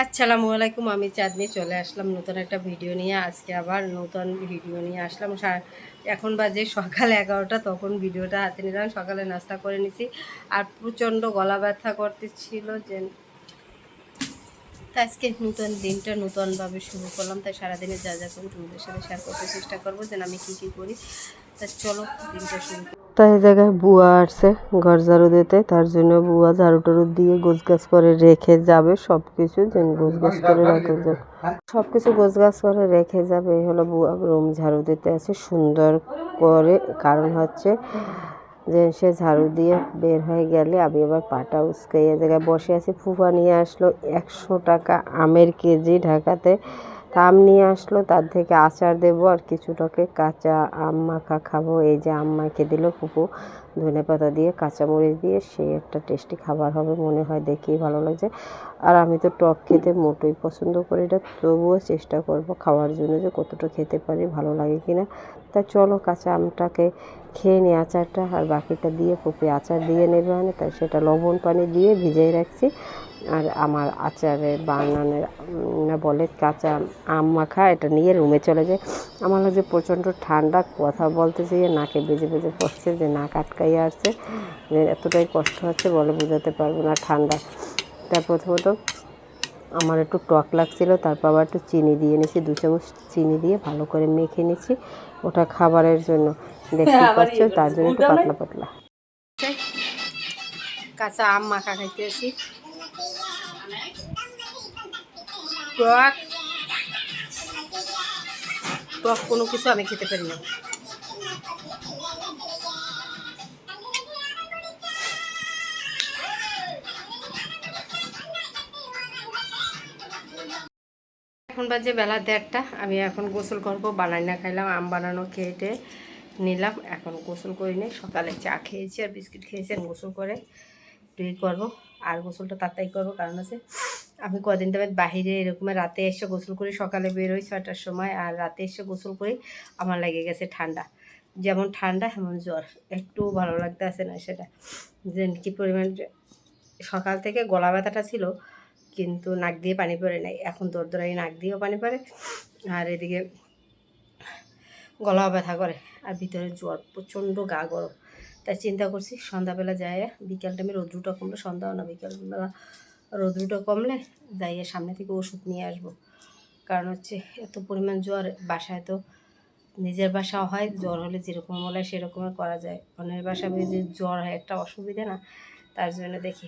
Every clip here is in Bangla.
আসসালামু আলাইকুম, আমি চাঁদনি চলে আসলাম নতুন একটা ভিডিও নিয়ে। আজকে আবার নতুন ভিডিও নিয়ে আসলাম। এখন বাজে সকাল এগারোটা, তখন ভিডিওটা হাতে নিলাম। সকালে নাস্তা করে নিছি। আর প্রচণ্ড গলা ব্যথা করতেছিল যে আজকে নতুন দিনটা নতুনভাবে শুরু করলাম, তাই সারাদিনে যা যা করি তোমাদের সাথে শেয়ার করতে চেষ্টা করব, যেন আমি কী কী করি। তা চলো, দিনটা শুরু তাই জায়গায় বুয়া আসছে, ঘর ঝাড়ু দিতে, তার জন্য বুয়া ঝাড়ু টাড়ু দিয়ে গোছ গাছ করে রেখে যাবে সব কিছু যেন গোছ গাছ করে রেখে যাবে সব কিছু গোছ গাছ করে রেখে যাবে, এই হলো বুয়া। রুম ঝাড়ু দিতে আছে, সুন্দর করে, কারণ হচ্ছে যে সে ঝাড়ু দিয়ে বের হয়ে গেলে আমি আবার পাটা উস্কাইয়া জায়গায় বসে আছি। ফুফা নিয়ে আসলো একশো টাকা আমের কেজি ঢাকাতে। আম নিয়ে আসলো, তার থেকে আচার দেবো আর কিছুটাকে কাঁচা আম মাখা খাব। এই যে আম মাখে দিল ফুপু ধনে পাতা দিয়ে, কাঁচামরিচ দিয়ে, সেই একটা টেস্টি খাবার হবে মনে হয় দেখেই ভালো লাগছে। আর আমি তো টক খেতে মোটেই পছন্দ করি না, তবুও চেষ্টা করব খাওয়ার জন্য যে কতটা খেতে পারি, ভালো লাগে কি না তা চলো কাঁচা আমটাকে খেয়ে নিই আচারটা, আর বাকিটা দিয়ে কপি আচার দিয়ে নেবে মানে তাই সেটা লবণ পানি দিয়ে ভিজিয়ে রাখছি। আর আমার আচারের বানানোর বলে কাঁচা আম মাখা, এটা নিয়ে রুমে চলে যায় আমার লাগছে প্রচণ্ড ঠান্ডা, কথা বলতে যেয়ে নাকে বেজে বেজে পড়ছে, যে নাক আটকাইয়ে আসছে এতটাই কষ্ট হচ্ছে বলে বোঝাতে পারব না ঠান্ডা। তার প্রথমত আমার একটু টক লাগছিল তারপর আবার একটু চিনি দিয়ে নিয়েছি দু চামচ চিনি দিয়ে ভালো করে মেখে নিয়েছি ওটা খাবারের জন্য। দেখতে পাচ্ছ তার জন্য একটু পাতলা পাতলা কাঁচা আম মাখা খাইতে খাইতেছি টক? টক কোনো কিছু আমি খেতে পারি না। এখন বাজে বেলা দেড়টা। আমি এখন গোসল করব, বানাই না খাইলাম, আম বানানো খেয়েটে নিলাম। এখন গোসল করি নি সকালে চা খেয়েছি আর বিস্কিট খেয়েছি গোসল করে ডুই করব। আর গোসলটা তাড়াতাড়ি করব, কারণ আছে আমি কদিন তবে বাহিরে এরকম রাতে এসে গোসল করি, সকালে বেরোই ছয়টার সময়, আর রাতে এসে গোসল করি, আমার লেগে গেছে ঠান্ডা। যেমন ঠান্ডা, তেমন জ্বর। একটু ভালো লাগতে আসে না সেটা। যে কী পরিমাণ সকাল থেকে গলা ব্যথাটা ছিল কিন্তু নাক দিয়ে পানি পড়ে নাই। এখন তোর দোরাই নাক দিয়েও পানি পড়ে আর এদিকে গলাও ব্যথা করে আর ভিতরে জ্বর প্রচণ্ড গা গরম। তাই চিন্তা করছি সন্ধ্যাবেলা যায় বিকাল টাইমে রোদ্রুটা কমলে, সন্ধ্যাও না, বিকালবেলা রোদ্রুটা কমলে যাইয়ে সামনে থেকে ওষুধ নিয়ে আসব। কারণ হচ্ছে এত পরিমাণ জ্বর, বাসায় তো নিজের বাসা হয়, জ্বর হলে যেরকম বলে সেরকমই করা যায়। অন্যের বাসা যে জ্বর হয়, একটা অসুবিধা না। তার জন্য দেখি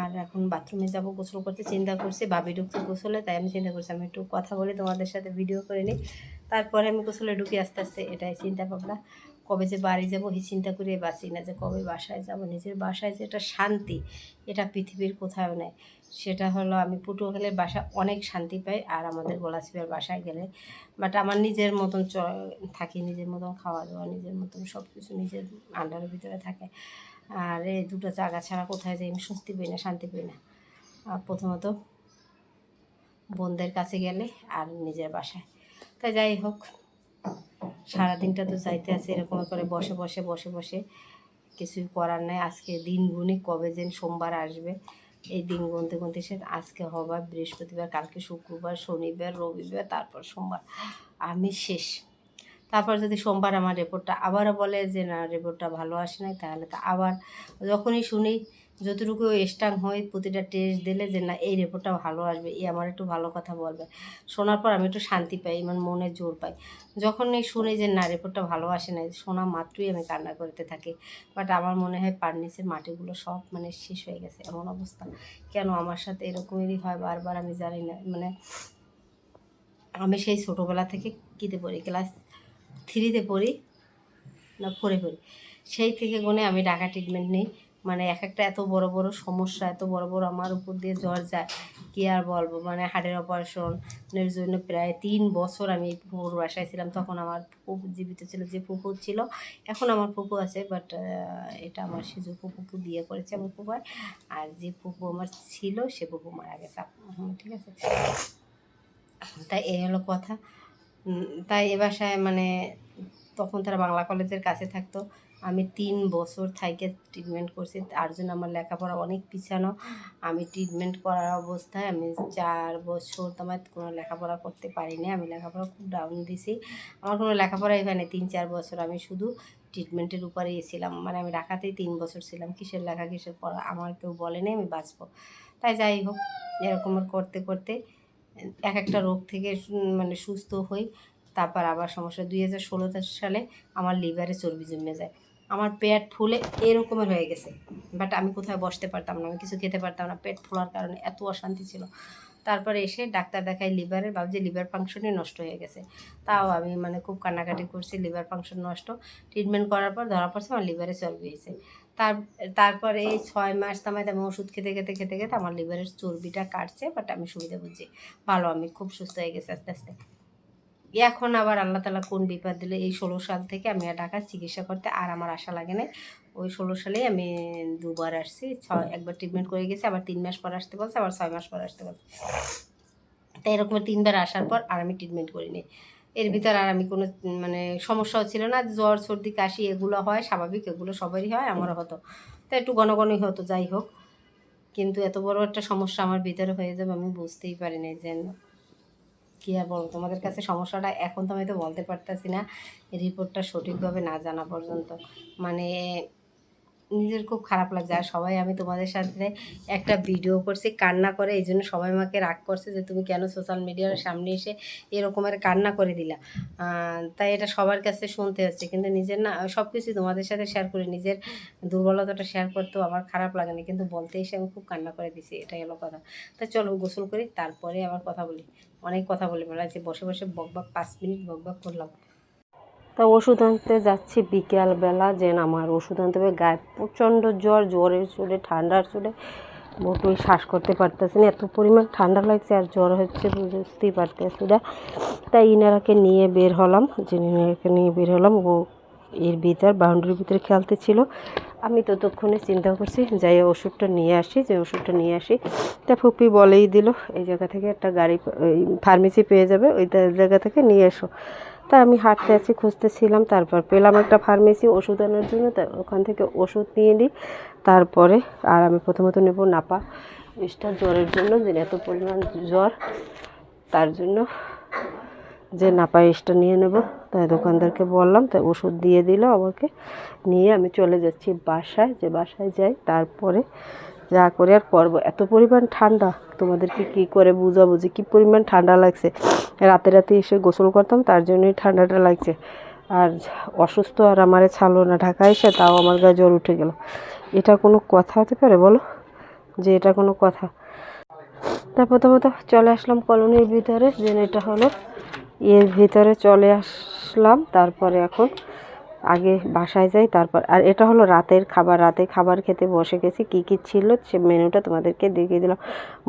আর এখন বাথরুমে যাব, গোসল করতে চিন্তা করছি বাবি ঢুকছে গোসলে, তাই আমি চিন্তা করছি আমি একটু কথা বলে, তোমাদের সাথে ভিডিও করে নিই। তারপরে আমি গোসলে ঢুকি আস্তে আস্তে, এটাই চিন্তা ভাবনা। কবে যে বাড়ি যাব এই চিন্তা করে বাঁচি না যে কবে বাসায় যাব। নিজের বাসায় যে এটা শান্তি, এটা পৃথিবীর কোথাও নেই। সেটা হলো আমি পটুয়াখালীর বাসা অনেক শান্তি পাই, আর আমাদের গোলাচিপার বাসায় গেলে। বাট আমার নিজের মতন চ থাকি, নিজের মতন খাওয়া দাওয়া নিজের মতন সব কিছু নিজের আন্ডারের ভিতরে থাকে। আর এই দুটো জায়গা ছাড়া কোথায় যাই? আমি স্বস্তি পাই না, শান্তি পাই না। প্রথমত বোনদের কাছে গেলে আর নিজের বাসায়। তাই যাই হোক, সারাদিনটা তো যাইতে আছে, এরকম করে বসে বসে বসে বসে। কিছুই করার নাই, আজকে দিন গুনি কবে যেন সোমবার আসবে। এই দিন গুনতে গুনতে সে আজকে হবার বৃহস্পতিবার, কালকে শুক্রবার, শনিবার, রবিবার, তারপর সোমবার। আমি শেষ। তারপর যদি সোমবার আমার রিপোর্টটা আবারও বলে যে, না রিপোর্টটা ভালো আসে নাই, তাহলে তো আবার যখনই শুনি যতটুকু স্ট্রাং হয় প্রতিটা টেস্ট দিলে যে, না, এই রিপোর্টটা ভালো আসবে, এই আমার একটু ভালো কথা বলবে। শোনার পর আমি একটু শান্তি পাই মানে মনে জোর পাই। যখনই শুনি যে, না রিপোর্টটা ভালো আসে না শোনা মাত্রই আমি কান্না করতে থাকি। বাট আমার মনে হয় পার্নিসের মাটিগুলো সব মানে শেষ হয়ে গেছে এমন অবস্থা। কেন আমার সাথে এরকমই হয় বারবার আমি জানি না। মানে আমি সেই ছোটোবেলা থেকে কীতে পড়ি ক্লাস থ্রিতে পড়ি, না ফোরে পড়ি। সেই থেকে গুনে আমি ডাকা ট্রিটমেন্ট নিই। মানে এক একটা এত বড় বড় সমস্যা, এত বড় বড় আমার উপর দিয়ে জ্বর যায়, কী আর বলব? মানে হার্টের অপারেশনের জন্য প্রায় তিন বছর আমি পুকুর বাসায় ছিলাম। তখন আমার পুকুর জীবিত ছিল, যে পুকুর ছিল, এখন আমার পুপু আছে বাট এটা আমার সেজু পুপুকে বিয়ে করেছে আমার পুপার আর যে পুপু আমার ছিল, সে পুপু মারা গেছে। ঠিক আছে? তাই এই হলো কথা। তাই এ বাসায় মানে তখন তারা বাংলা কলেজের কাছে থাকতো। আমি তিন বছর থাইকে ট্রিটমেন্ট করছি। তার জন্য আমার লেখাপড়া অনেক পিছানো। আমি ট্রিটমেন্ট করার অবস্থায় আমি চার বছর তোমার কোনো লেখাপড়া করতে পারিনি। আমি লেখাপড়া খুব ডাউন দিছি। আমার কোনো লেখাপড়াই হয়নি তিন, চার বছর আমি শুধু ট্রিটমেন্টের উপরেই ছিলাম। মানে আমি ঢাকাতেই তিন বছর ছিলাম। কিসের লেখা, কিসের পড়া? আমার কেউ বলেনি আমি বাঁচবো। তাই যাই হোক, এরকম করতে করতে এক একটা রোগ থেকে মানে সুস্থ হই। তারপর আবার সমস্যা, দুই হাজার ষোলো সালে আমার লিভারে চর্বি জমে যায়। আমার পেট ফুলে এরকমের হয়ে গেছে। বাট আমি কোথায় বসতে পারতাম না, আমি কিছু খেতে পারতাম না। পেট ফোলার কারণে এত অশান্তি ছিল। তারপরে এসে ডাক্তার দেখাই লিভারের, ভাবছি লিভার ফাংশনই নষ্ট হয়ে গেছে। তাও আমি মানে খুব কান্নাকাটি করছি, লিভার ফাংশন নষ্ট। ট্রিটমেন্ট করার পর ধরা পড়ছে আমার লিভারে চর্বি হয়েছে। তার, তারপরে এই ছয় মাস তামাইতে আমি ওষুধ খেতে খেতে খেতে খেতে আমার লিভারের চর্বিটা কাটছে বাট আমি সুবিধা বুঝছি। ভালো, আমি খুব সুস্থ হয়ে গেছি আস্তে আস্তে। এখন আবার আল্লাহ তালা কোন বিপদ দিলে এই ষোলো সাল থেকে আমি ঢাকায় চিকিৎসা করতে আর আমার আশা লাগে না ওই ষোলো সালেই আমি দুবার আসছি, ছয়, একবার ট্রিটমেন্ট করে গেছি, আবার তিন মাস পর আসতে বলছে, আবার ছয় মাস পর আসতে বলছে। তাই এরকম তিনবার আসার পর আর আমি ট্রিটমেন্ট করিনি। এর ভিতর আর আমি কোনো মানে সমস্যাও ছিল না। জ্বর, সর্দি, কাশি এগুলো হয়, স্বাভাবিক এগুলো সবারই হয়, আমারও হতো। তাই একটু ঘন ঘনই হতো, যাই হোক। কিন্তু এত বড় একটা সমস্যা আমার ভিতরে হয়ে যাবে আমি বুঝতেই পারিনি যে কী আর বলব। তোমাদের কাছে সমস্যাটা এখন তো আমি তো বলতে পারতেছি না রিপোর্টটা সঠিকভাবে না জানা পর্যন্ত। মানে নিজের খুব খারাপ লাগছে। আর সবাই, আমি তোমাদের সাথে একটা ভিডিও করছি, কান্না করে। এই জন্য সবাই আমাকে রাগ করছে যে তুমি কেন সোশ্যাল মিডিয়ার সামনে এসে এরকমের কান্না করে দিলা। তাই এটা সবার কাছে শুনতে হচ্ছে। কিন্তু নিজের না সব কিছু তোমাদের সাথে শেয়ার করি। নিজের দুর্বলতাটা শেয়ার করতেও আমার খারাপ লাগে না। কিন্তু বলতে এসে আমি খুব কান্না করে দিছি, এটাই হলো কথা। তা চলো, গোসল করি, তারপরে আবার কথা বলি। অনেক কথা বলি বলা যে বসে বসে বকবাক, পাঁচ মিনিট বকবাক করলাম। তা ওষুধ আনতে যাচ্ছি বিকেলবেলা যে আমার ওষুধ আনতে হবে। গায়ে প্রচণ্ড জ্বর, জ্বরের চুলে, ঠান্ডার চুলে। মোটুই শ্বাস করতে পারতেছি না, এত পরিমাণ ঠান্ডা লাগছে আর জ্বর হচ্ছে, বুঝতেই পারতেছি না। তাই ইনারাকে নিয়ে বের হলাম যে ইনারাকে নিয়ে বের হলাম, ও এর ভিতর, বাউন্ডারির ভিতরে খেলতে ছিল। আমি ততক্ষণে চিন্তা করছি, যাই ওষুধটা নিয়ে আসি, যে ওষুধটা নিয়ে আসি। তা ফুপি বলেই দিল, এই জায়গা থেকে একটা গাড়ি ফার্মেসি পেয়ে যাবে ওই জায়গা থেকে নিয়ে এসো। তা আমি হাঁটতে আছি, খুঁজতেছিলাম, তারপর পেলাম একটা ফার্মেসি ওষুধ আনার জন্য, তা ওখান থেকে ওষুধ নিয়ে নিই। তারপরে আর আমি প্রথমত নেব নাপা। বিষটা জ্বরের জন্য যে এত পরিমাণ জ্বর, তার জন্য যে নাপা বিষটা নিয়ে নেব। তাই দোকানদারকে বললাম, তাই ওষুধ দিয়ে দিল আমাকে। নিয়ে আমি চলে যাচ্ছি বাসায়, যে বাসায় যাই, তারপরে যা করে আর করব। এত পরিমাণ ঠান্ডা, তোমাদেরকে কি করে বুঝাবো যে কী পরিমাণ ঠান্ডা লাগছে? রাতে রাতে এসে গোসল করতাম, তার জন্যই ঠান্ডাটা লাগছে। আর অসুস্থ আর আমারে ছাড়লো না ঢাকা এসে তাও আমার গায়ে জ্বর উঠে গেল। এটা কোনো কথা হতে পারে বলো? যে এটা কোনো কথা। তা প্রথমত চলে আসলাম কলোনির ভিতরে যে এটা হলো এর ভিতরে চলে আসলাম, তারপরে এখন আগে বাসায় যাই, তারপর আর এটা হলো রাতের খাবার। রাতে খাবার খেতে বসে গেছি। কী কী ছিল সে মেনুটা তোমাদেরকে দেখিয়ে দিলাম।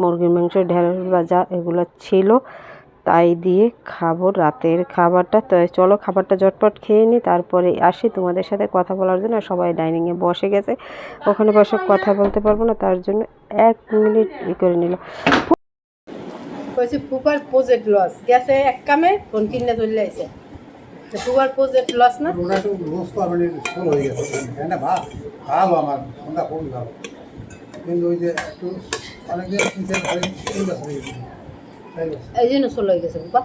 মুরগির মাংস, ঢেঁড়স ভাজা, এগুলো ছিল। তাই দিয়ে খাব রাতের খাবারটা। তো চলো খাবারটা ঝটপট খেয়ে নিই, তারপরে আসি তোমাদের সাথে কথা বলার জন্য। সবাই ডাইনিংয়ে বসে গেছে। ওখানে বসে কথা বলতে পারব না, তার জন্য এক মিনিট ই করে নিলাম ফুপার প্রজেক্ট লস গেছে এক কামে, ফোন কিনে চলে আইছে। তো ফুপার প্রজেক্ট লস না ওটা একটু লুজ করা মানে ফুল হয়ে গেছে ফ্যানটা ভালো ভালো আমার ফোনটা খুবই ভালো কিন্তু ওই যে একটু অনেকদিন তিন চার হয়ে। এই জন্য হয়ে গেছে ফুপা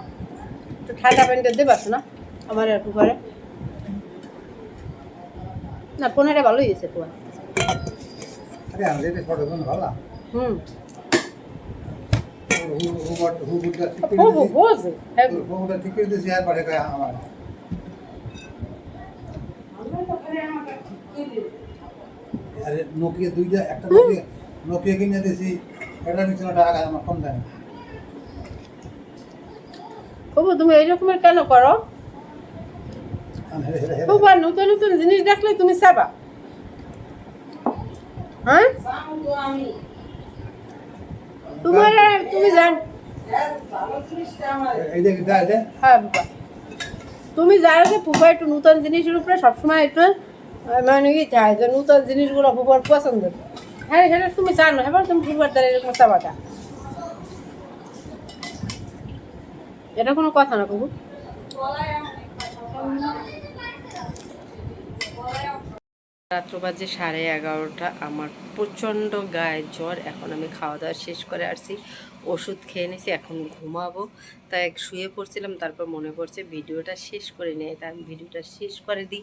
তো ঠান্ডা প্যান্টটা দেবাস না আমার আর ফুপারে না পনেরো ভালোই গেছে ফুপা আরে আমি যেটা ছোটো ফোন ভালো হুম হুবুটা ঠিক করে দিয়েছি হ্যাঁ আর পরে আমার আরে নোকিয়া দুইটা একটা নোকিয়া নোকিয়া কিনে দিয়েছি এটা নিচে টাকা আমার কম তুমি এইরকমের কেন করো? ফুপা নতুন নতুন জিনিস দেখলে তুমি চাবা? হ্যাঁ? তোমার তুমি জান হ্যাঁ বাবা। তুমি জানো যে ফুফা একটু নতুন জিনিসের উপরে সবসময় একটু মানে কি চাই? যে নতুন জিনিসগুলো ফুফার পছন্দ। হ্যাঁ সেটা তুমি জানো। এবার তুমি ফুফার দ্বারা এরকম চাবাটা এটা কোনো কথা না কুকু রাত্র বাজে সাড়ে এগারোটা। আমার প্রচণ্ড গায়ে জ্বর। এখন আমি খাওয়া দাওয়া শেষ করে আসছি। ওষুধ খেয়ে নিয়েছি এখন ঘুমাবো। তাই শুয়ে পড়ছিলাম, তারপর মনে পড়ছে ভিডিওটা শেষ করে নিয়ে তাই আমি ভিডিওটা শেষ করে দিই,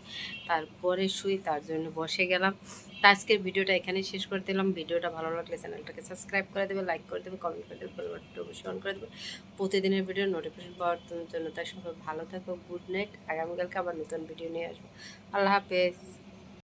তারপরে শুই, তার জন্য বসে গেলাম। তা আজকের ভিডিওটা এখানেই শেষ করে দিলাম। ভিডিওটা ভালো লাগলে চ্যানেলটাকে সাবস্ক্রাইব করে দেবে, লাইক করে দেবে, কমেন্ট করে দেবে পরিবারটা অবশ্যই করে দেবে। প্রতিদিনের ভিডিও নোটিফিকেশন পাওয়ার জন্য তাই সবাই ভালো থাকো গুড নাইট আগামীকালকে আবার নতুন ভিডিও নিয়ে আসব। আল্লাহ হাফেজ।